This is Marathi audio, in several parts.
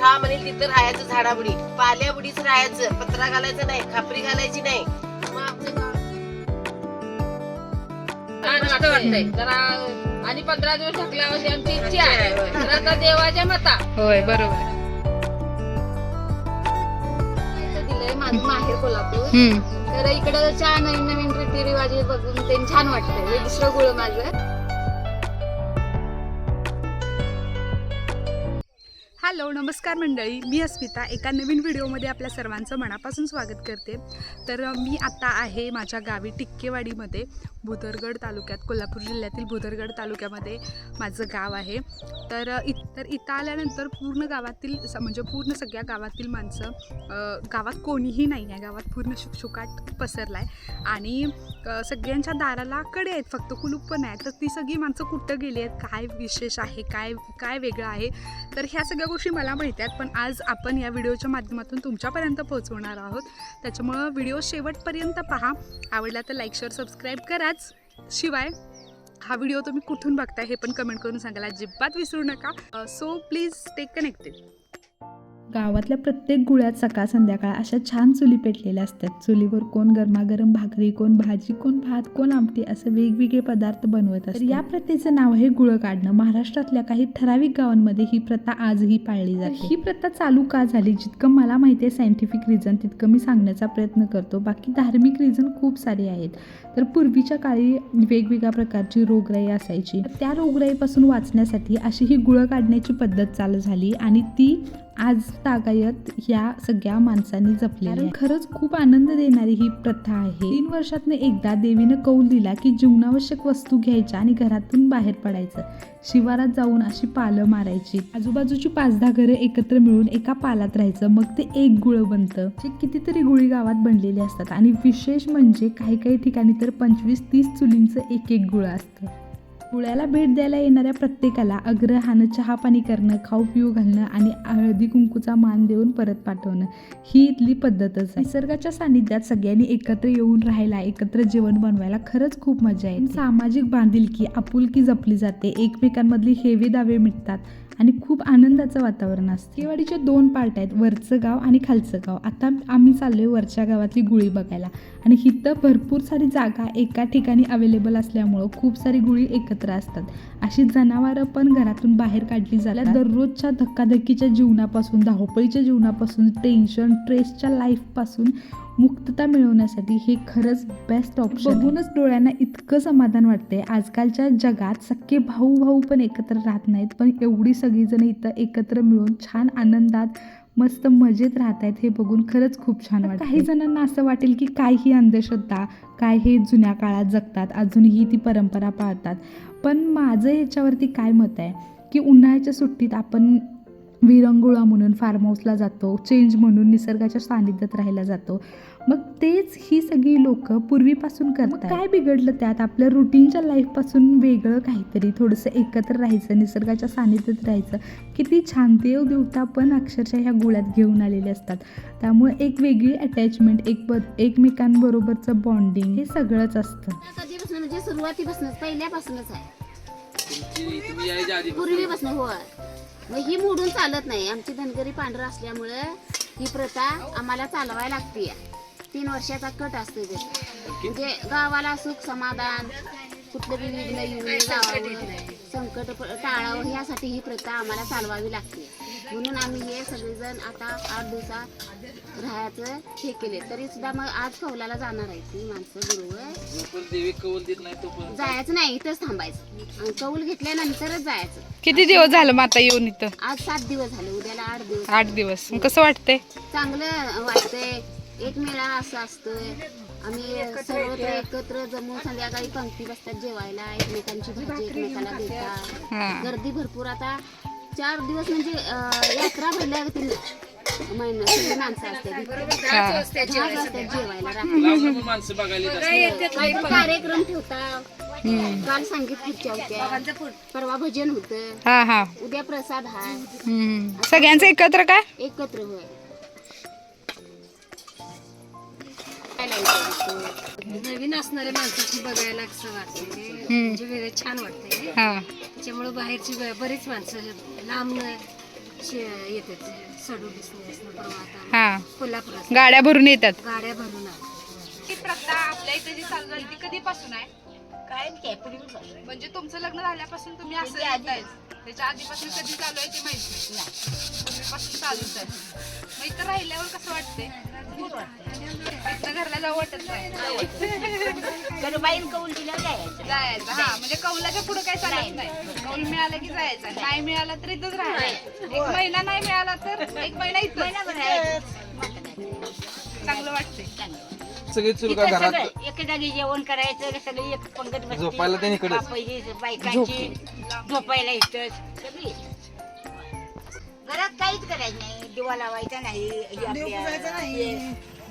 राहा म्हणेल तिथं राहायचं झाडाबुडी. पाल्या बुडीच राहायचं. पत्रा घालायचं नाही खापरी घालायची नाही. मग आमचं गाव छान वाटतंय. जरा आणि पंधरा दिवस ढकलावं आमची इच्छा आहे. तर आता देवाच्या मता. होय बरोबर. इथं दिलंय माझं माहेर कोल्हापूर. हम्म. तर इकडं छान नवीन नवीन रीतिरिवाज बघून ते छान वाटतंय. हे दुसरं गुळ माझं. हॅलो नमस्कार मंडळी. मी अस्मिता. एका नवीन व्हिडिओमध्ये आपल्या सर्वांचं मनापासून स्वागत करते. तर मी आता आहे माझ्या गावी टिक्केवाडीमध्ये भुदरगड तालुक्यात कोल्हापूर जिल्ह्यातील भुदरगड तालुक्यामध्ये माझं गाव आहे. तर इत तर इथं आल्यानंतर पूर्ण गावातील स- म्हणजे पूर्ण सगळ्या गावातील माणसं गावात कोणीही नाही आहे. गावात पूर्ण शुकशुकाट पसरला आहे आणि सगळ्यांच्या दाराला कडे आहेत. फक्त कुलूप पण आहे. तर ती सगळी माणसं कुठं गेली आहेत? काय विशेष आहे? काय काय वेगळं आहे? तर ह्या सगळ्या गोष्टी मला माहिती आहेत पण आज आपण या व्हिडिओच्या माध्यमातून तुमच्यापर्यंत पोहोचवणार आहोत. त्याच्यामुळं व्हिडिओ शेवटपर्यंत पहा. आवडला तर लाईक शेअर सबस्क्राईब कराच. शिवाय हा व्हिडिओ तुम्ही कुठून बघताय हे पण कमेंट करून सांगायला अजिबात विसरू नका. सो प्लीज स्टे कनेक्टेड गावातल्या प्रत्येक गुळ्यात सकाळ संध्याकाळ अशा छान चुली पेटलेल्या असतात. चुलीवर कोण गरमागरम भाकरी कोण भाजी कोण भात कोण आमटी असे वेगवेगळे पदार्थ बनवत असतात. या प्रथेचं नाव आहे गुळ काढणं. महाराष्ट्रातल्या काही ठराविक गावांमध्ये ही प्रथा आजही पाळली जाते. ही प्रथा चालू का झाली? जितकं मला माहिती आहे सायंटिफिक रिझन तितकं मी सांगण्याचा प्रयत्न करतो. बाकी धार्मिक रिझन खूप सारे आहेत. तर पूर्वीच्या काळी वेगवेगळ्या प्रकारची रोगराई असायची. त्या रोगराईपासून वाचण्यासाठी अशी ही गुळ काढण्याची पद्धत चालू झाली आणि ती आज तागायत या सगळ्या माणसांनी जपल्या खरंच खूप आनंद देणारी ही प्रथा आहे. तीन वर्षातनं एकदा देवीनं कौल दिला की जीवनावश्यक वस्तू घ्यायच्या आणि घरातून बाहेर पडायचं. शिवारात जाऊन अशी पालं मारायची. आजूबाजूची पाच दहा घरं एकत्र मिळून एका पालात राहायचं. मग ते एक गुळ बनतं. जे कितीतरी गुळी गावात बनलेली असतात. आणि विशेष म्हणजे काही काही ठिकाणी तर पंचवीस तीस चुलींचं एक एक गुळ असतं. गुळ्याला भेट द्यायला येणाऱ्या प्रत्येकाला अग्रहानं चहा पाणी करणं खाऊ पिऊ घालणं आणि हळदी कुंकूचा मान देऊन परत पाठवणं ही इथली पद्धतच आहे. निसर्गाच्या सानिध्यात सगळ्यांनी एकत्र येऊन राहायला एकत्र जेवण बनवायला खरंच खूप मजा आहे सामाजिक बांधिलकी आपुलकी जपली जाते. एकमेकांमधली हेवे दावे मिटतात आणि खूप आनंदाचं वातावरण असतं. दिवाळीचे दोन पार्ट आहेत वरचं गाव आणि खालचं गाव. आता आम्ही चाललोय वरच्या गावातली गुळी बघायला. आणि हिथं भरपूर सारी जागा एका ठिकाणी अवेलेबल असल्यामुळं खूप सारी गुळी एकत्र असतात. अशी जनावरं पण घरातून बाहेर काढली जातात. दररोजच्या धक्काधक्कीच्या जीवनापासून धावपळीच्या जीवनापासून टेन्शन स्ट्रेसच्या लाईफपासून मुक्तता मिळवण्यासाठी हे खरंच बेस्ट ऑप्शन बघूनच डोळ्यांना इतकं समाधान वाटते आजकालच्या जगात सख्खे भाऊ भाऊ पण एकत्र राहत नाहीत पण एवढी सगळीजण इथं एकत्र मिळून छान आनंदात मस्त मजेत राहत आहेत हे बघून खरंच खूप छान वाटतं काही जणांना असं वाटेल की काय ही अंधश्रद्धा काय हे जुन्या काळात जगतात अजूनही ती परंपरा पाळतात. पण माझं ह्याच्यावरती काय मत आहे? की उन्हाळ्याच्या सुट्टीत आपण विरंगुळा म्हणून फार्म हाऊसला जातो चेंज म्हणून निसर्गाच्या सानिध्यात राहायला जातो. मग तेच ही सगळी लोक पूर्वीपासून करतात काय बिघडलं त्यात? आपल्या रुटीनच्या लाईफपासून वेगळं काहीतरी. थोडंसं एकत्र राहायचं निसर्गाच्या सानिध्यात राहायचं. किती छान देव देवता पण अक्षरशः ह्या गोळ्यात घेऊन आलेले असतात. त्यामुळे एक वेगळी अटॅचमेंट एक ब एकमेकांबरोबरचं बॉन्डिंग हे सगळंच असतं. कधीपासून म्हणजे सुरुवातीपासूनच पहिल्यापासूनच आहे. पूर्वीपासून होय. मग ही मोडून चालत नाही. आमची धनगरी पांढरं असल्यामुळे ही प्रथा आम्हाला चालवायला लागते तीन वर्षाचा कट असतो ते. म्हणजे गावाला सुख समाधान कुठलं बी विघ्न येऊ नये गावावर संकट टाळावं ह्यासाठी ही प्रथा आम्हाला चालवावी लागते. म्हणून आम्ही हे सगळेजण आता आठ दिवसात राहायचं हे केले. तरी सुद्धा मग आज कौलाला जाणार आहे ती माणसं बरोबर जायचं नाही इथंच थांबायचं. आणि कौल घेतल्यानंतरच जायचं. किती दिवस झालं मग आता येऊन इथं? आज सात दिवस झाले उद्याला आठ दिवस. आठ दिवस. कसं वाटतंय? चांगलं वाटतंय. एक मेळा असं असतोय. आम्ही सर्वत्र एकत्र जमून संध्याकाळी पंक्ती बसतात जेवायला एकमेकांची भाजी एकमेकाला देतात. गर्दी भरपूर. आता चार दिवस म्हणजे यात्रा भरल्या महिना सगळी माणसं असतात जेवायला माणसं बघायला कार्यक्रम ठेवतात. काल संगीत खुर्च्या होत्या. परवा भजन होतं. हा हा. उद्या प्रसाद हा. सगळ्यांचं एकत्र काय एकत्र होय. नवीन असणाऱ्या माणसाची बघायला असं वाटते. म्हणजे वेगळं छान वाटतंय. हा. त्याच्यामुळे बाहेरची ब- बरीच माणसं लांब शे- येते सडोलीस हा. कोल्हापुरात. गाड्या भरून येतात. गाड्या भरून. ही प्रथा आपल्या इथे जी चालू झाली ती कधीपासून आहे? काय म्हणजे तुमचं लग्न झाल्यापासून तुम्ही असं येताय त्याच्या आधीपासून कधी चालू आहे ते माहीत नाही. पूर्वीपासून चालूच आहे. मग इथं राहिल्यावर कसं वाटते इथं घरला जाऊ वाटत नाही. बाईन कौल जायचं. जायचं हा म्हणजे कौलाच्या पुढे काही चालत नाही. कौल मिळालं की जायचं. नाही मिळालं तर इथंच राहायचं एक महिना नाही मिळाला तर एक महिना इथं चांगलं वाटतंय. सगळी चुलका घरात एके जागी जेवण करायचं सगळी एक पंगत बसते. झोपायला ते इकडेच. बापायची, बायकांची झोपायला इथंच. सगळी. घरात काहीच करायचं नाही. दिवा लावायचा नाही हे आपल्या- हे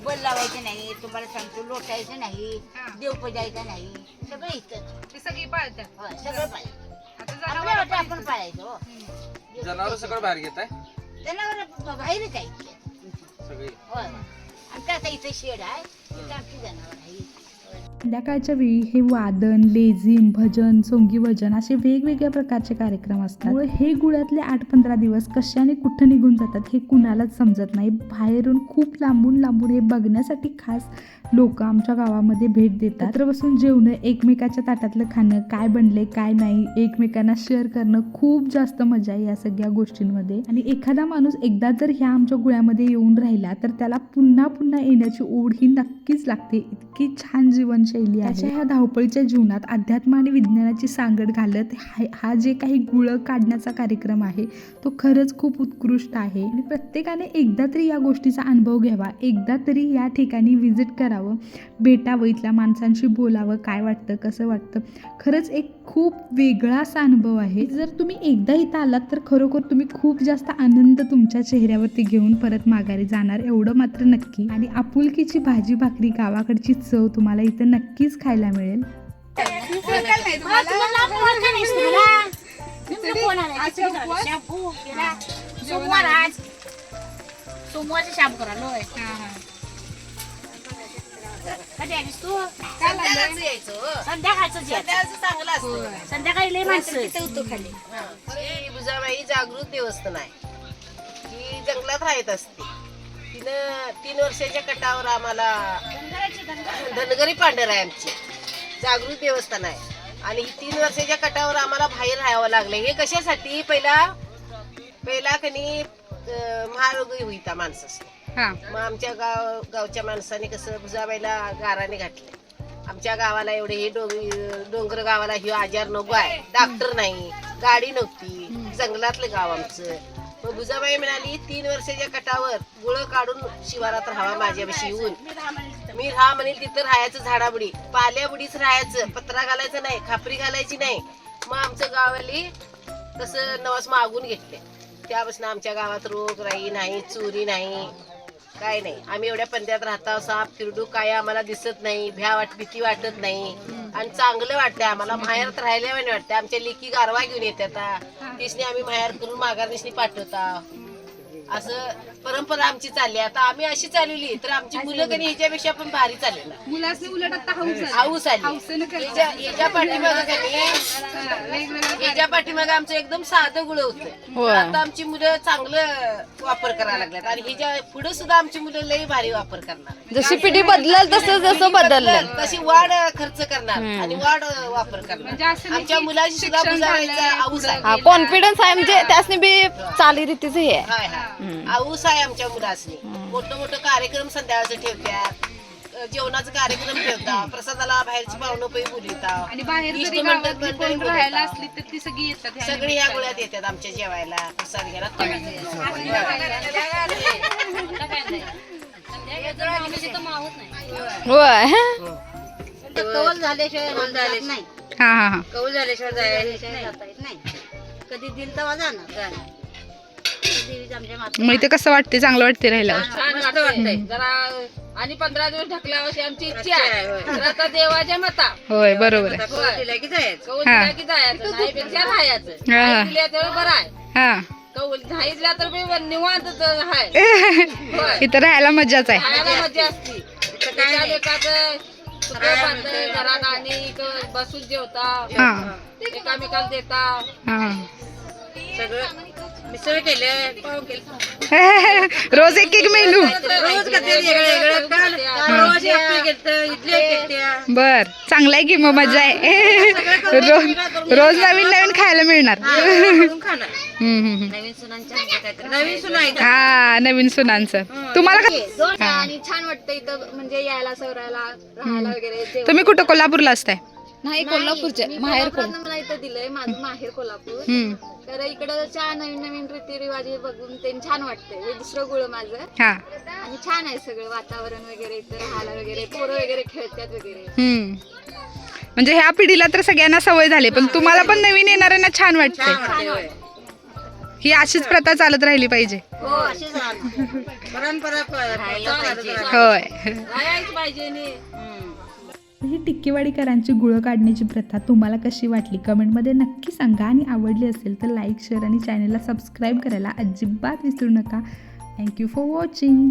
बल लावायचं नाही. तुम्हाला सांगतो लोटायचं नाही. हा. देव पुजायचं नाही. सगळं इथंच. ते सगळी पाळतात. होय, सगळं पाहिजे आता आपल्या जनावरं आपण पाळायचं. हो जनावर सगळं बाहेर घेत आहे जनावर बाहेरच आहे. सगळी. होय आमचं आता इथं शेड आहे इथं आमची जनावर आहे. संध्याकाळच्या वेळी हे वादन लेझिम भजन सोंगी भजन असे वेगवेगळ्या प्रकारचे कार्यक्रम असतात. हे गुळ्यातले आठ पंधरा दिवस कशाने कुठं निघून जातात हे कुणालाच समजत नाही. बाहेरून खूप लांबून लांबून हे बघण्यासाठी खास लोक आमच्या गावामध्ये भेट देतात. तर बसून जेवणं एकमेकाच्या ताटातलं खाणं काय बनले काय नाही एकमेकांना शेअर करणं खूप जास्त मजा आहे या सगळ्या गोष्टींमध्ये. आणि एखादा माणूस एकदा जर ह्या आमच्या गुळ्यामध्ये येऊन राहिला तर त्याला पुन्हा पुन्हा येण्याची ओढ ही नक्कीच लागते. इतकी छान जीवन जीवनशैली आहे. ह्या धावपळीच्या जीवनात अध्यात्म आणि विज्ञानाची सांगड घालत हा हा जे काही गुळ काढण्याचा कार्यक्रम आहे तो खरंच खूप उत्कृष्ट आहे. आणि प्रत्येकाने एकदा तरी या गोष्टीचा अनुभव घ्यावा. एकदा तरी या ठिकाणी व्हिजिट करावं. भेटावं इथल्या माणसांशी बोलावं काय वाटतं कसं वाटतं. खरंच एक खूप वेगळा असा अनुभव आहे. जर तुम्ही एकदा इथं आलात तर खरोखर तुम्ही खूप जास्त आनंद तुमच्या चेहऱ्यावरती घेऊन परत माघारी जाणार. एवढं मात्र नक्की. आणि आपुलकीची भाजी भाकरी गावाकडची चव तुम्हाला इथं नक्की नक्कीच खायला मिळेल. सोमवार आज सोमवारचं तू संध्याकाळी लय माणसं होतो खाली ही बुजाबाई जागृत देवस्थान आहे ही जंगलात राहत असते तिनं तीन वर्षाच्या कटावर आम्हाला धनगरी पांढर आहे आमची. जागृत देवस्थान आहे. आणि ही तीन वर्षाच्या कटावर आम्हाला बाहेर राहावं लागलं हे कशासाठी? पहिला पहिला कनी महारोगी होईता माणसास हा. मग आमच्या गाव गावच्या माणसाने कसं भुजाबाईला गाराने घातले. आमच्या गावाला एवढे हे डोंग- डोंगर गावाला हि आजार नको आहे. डॉक्टर नाही गाडी नव्हती. जंगलातलं गाव आमचं. मग भुजाबाई म्हणाली तीन वर्षाच्या कटावर गुळ काढून शिवारात राहावा माझ्यापाशी येऊन मी राहा म्हणेल तिथं राहायचं झाडाबुडी. पाल्या बुडीच राहायचं. पत्रा घालायचं नाही खापरी घालायची नाही. मग आमचं गावाली तसं नवास मागून घेतले. त्यापासून आमच्या गावात रोग राही नाही चोरी नाही काय नाही. आम्ही एवढ्या पंद्यात राहता साप किरडू काय आम्हाला दिसत नाही भ्या वाट भीती वाटत नाही. आणि चांगलं वाटतंय आम्हाला. माहेरात राहिल्या वाटतं आमच्या लेकी गारवा घेऊन येतात तिसने आम्ही माहेर करून माघार पाठवता. असं परंपरा आमची चालली आहे. आता आम्ही अशी चालवली तर आमची मुलं कधी ह्याच्यापेक्षा पण भारी चालली मुलासनी उलट आता हाऊस आली. हौसेनं करतात. ह्याच्या- ह्याच्या पाठीमागं कधी आमचं एकदम साधं गुळ होतं. आता आमची मुलं चांगलं वापर करायला लागल्यात. आणि ह्याच्या पुढे सुद्धा आमची मुलं लई भारी वापर करणार. जशी पिढी बदलल तसं जसं बदललं. तशी वाढ खर्च करणार आणि वाढ वापर करणार. म्हणजे असं नाही आमच्या की मुलाची सुद्धा शिक्षण बुजावायचा झालंय, आऊस आहे. हा कॉन्फिडन्स आहे म्हणजे त्यासनी बी चालीरीतीच हे आहे. हाय हाय. आऊस आहे आमच्या मुलासनी. मोठं मोठं कार्यक्रम संध्याकाळचं ठेवतात जेवणाचा कार्यक्रम ठेवता प्रसादाला बाहेरची पाहुणं पै बोलिता आणि बाहेर जरी इष्टमंडळ गावातली मंडळी कोण राहायला बोलवतात. असली तर ती सगळी येतात ह्या सगळी ह्या गोळ्यात येतात आमच्या जेवायला. प्रसाद घ्यायला होय. कौल झाल्याशिवाय नाही. हा हा हा. कौल झाल्याशिवाय जायला नाही. कधी दिल तेव्हा जाणार. मग इथे कसं वाटते चांगलं वाटते राहिल्यावर छान वाटतंय. जरा आणि पंधरा दिवस ढकलावं अशी आमची इच्छा आहे. तर आता देवाच्या मता. होय बरोबर आहे. की जायचं? कौल हा. दिला की जायचं नाही पेक्षा राहायचं हा. नाही दिल्या तर बरं आहे. हा. तर बी निवांत आहे. इथं राहायला मजाच आहे. खायला मजा असती. त्याच्या लेकाचं सुकं बांधलंय घरात आणि इथं बसून जेवता. हा. एकामेकाला देता. हा. सगळं मिसळ केले पाव केले. रोज एक एक मेनू. रोज करते वेगळं वेगळं. इडली. बर चांगला आहे की मग मजा आहे. रोज रोज नवीन नवीन खायला मिळणार. करून खाणार. हम्म, हम्म, हम्म. नवीन सुना आहे का? हा नवीन सुनांचं. तुम्हाला का आणि छान वाटतं इथं म्हणजे यायला सवरायला राहायला वगैरे जेवण. तुम्ही कुठं कोल्हापूरला असताय? नाही कोल्हापूरचे मी माहेर कोल्हापुरातनं मला इथं दिलंय माझं माहेर कोल्हापूर. हम्म. तर इकडं छान नवीन नवीन रीतिरिवाज हे बघून ते छान वाटतंय. हे दुसरं गुळ माझं. हा. आणि छान आहे सगळं वातावरण वगैरे इथं राहायला वगैरे पोरं वगैरे खेळतात वगैरे. हम्म. म्हणजे ह्या पिढीला तर सगळ्यांना सवय झाली पण तुम्हाला पण नवीन येणाऱ्यांना छान वाटते ही अशीच प्रथा चालत राहिली पाहिजे. हो अशीच राहणार. परंपरा प- चालत राहणार. होय. राहायच पाहिजे नी. टिक्केवाडीकरांची गुळं काढण्याची प्रथा तुम्हाला कशी वाटली? कमेंटमध्ये नक्की सांगा. आणि आवडली असेल तर लाईक शेअर आणि चॅनलला सबस्क्राईब करायला अजिबात विसरू नका. Thank you for watching